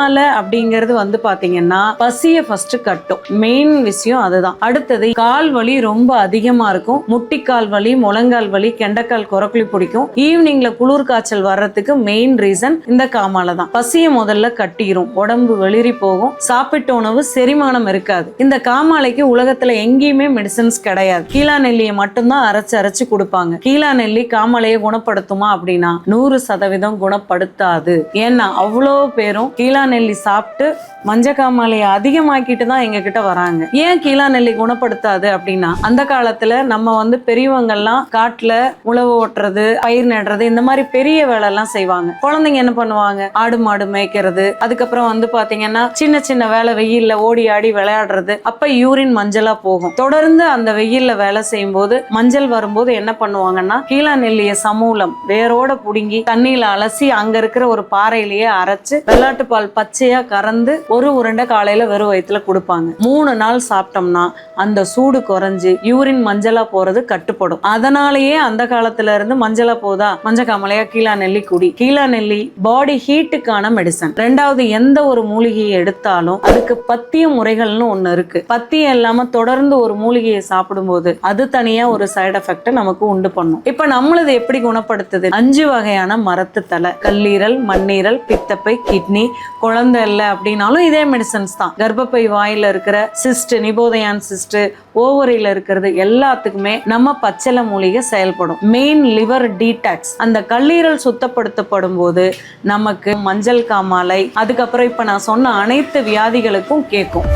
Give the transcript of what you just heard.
காமாலை அப்படிங்கிறது வந்து பாத்தீங்கன்னா பசிய ஃபர்ஸ்ட் கட்டும். மெயின் விஷயம் அதுதான். அடுத்தது கால் வலி ரொம்ப அதிகமா இருக்கும். முட்டிக்கால் வலி முழங்கால் வலி கெண்டைக்கால் குரக்குழி பிடிக்கும். ஈவினிங்ல குளிர் காய்ச்சல் வர்றதுக்கு மெயின் ரீசன் இந்த காமாலை தான் பசிய முதல்ல கட்டிரும். உடம்பு வெளிரி போகும். சாப்பிட்ட உணவு செரிமானம் இருக்காது. இந்த காமாலைக்கு உலகத்துல எங்கேயுமே மெடிசன்ஸ் கிடையாது. கீழா நெல்லியை மட்டும்தான் அரைச்சு அரைச்சு கொடுப்பாங்க. கீழா நெல்லி காமாலையை குணப்படுத்துமா அப்படின்னா நூறு சதவீதம் குணப்படுத்தாது. ஏன்னா அவ்வளோ பேரும் கீழா நெல்லி சாப்பிட்டு மஞ்சக்காமாலையை அதிகமாக்கிட்டு தான் எங்ககிட்ட வராங்க. ஏன் கீழா நெல்லி குணப்படுத்தாது அப்படின்னா அந்த காலத்துல நம்ம வந்து பெரியவங்கெல்லாம் காட்டுல உழவு ஓட்டுறது பயிர் நடுறது இந்த மாதிரி பெரிய வேலை எல்லாம் செய்வாங்க. குழந்தைங்க என்ன பண்ணுவாங்க? ஆடு மாடு மேய்க்கிறது. அதுக்கப்புறம் வந்து பாத்தீங்கன்னா சின்ன சின்ன வேலை வெயில்ல ஓடி ஆடி விளையாடுறது. அப்ப யூரின் மஞ்சளா போகும். தொடர்ந்து அந்த வெயில்ல வேலை செய்யும் போது மஞ்சள் வரும்போது என்ன பண்ணுவாங்கன்னா கீழா நெல்லிய சமூலம் வேரோட புடுங்கி தண்ணியில அலசி அங்க இருக்கிற ஒரு பாறையிலேயே அரைச்சு வெள்ளாட்டு பால் பச்சையா கறந்து ஒரு உருண்டை காலையில வெறும் வயிற்றுல கொடுப்பாங்க. மூணு நாள் சாப்பிட்டோம்னா அந்த சூடு குறைஞ்சு யூரின் மஞ்சளா போறது கட்டுப்படும். அதனாலேயே அந்த காலத்துல இருந்து மஞ்சளா போதா? மஞ்ச காமலையா கீழா நெல்லி குடி. கீழா நெல்லி பாடி ஹீட்டுக்கான மெடிசன் ரெண்டாவது எந்த ஒரு மூலிகையை எடுத்தாலும் அதுக்கு பத்திய முறைகள்னு ஒண்ணு இருக்கு. பத்தியம் இல்லாம தொடர்ந்து ஒரு மூலிகையை சாப்பிடும்போது அது தனியா ஒரு சைடு எஃபெக்ட் நமக்கு உண்டு பண்ணும். இப்ப நம்மளது எப்படி குணப்படுத்துது? அஞ்சு வகையான மரத்து தலை கல்லீரல் மண்ணீரல் பித்தப்பை கிட்னி குழந்தை இல்லை அப்படின்னாலும் இதே மெடிசன்ஸ் தான். கர்ப்பப்பை வாயில் இருக்கிற சிஸ்ட் நிபோதயான் சிஸ்ட் ஓவரியில் இருக்கிறது எல்லாத்துக்குமே நம்ம பச்சளை மூலிகை செயல்படும். மெயின் லிவர் டீடாக்ஸ் அந்த கல்லீரல் சுத்தப்படுத்தப்படும் போது நமக்கு மஞ்சள் காமாலை அதுக்கப்புறம் இப்போ நான் சொன்ன அனைத்து வியாதிகளுக்கும் கேட்கும்.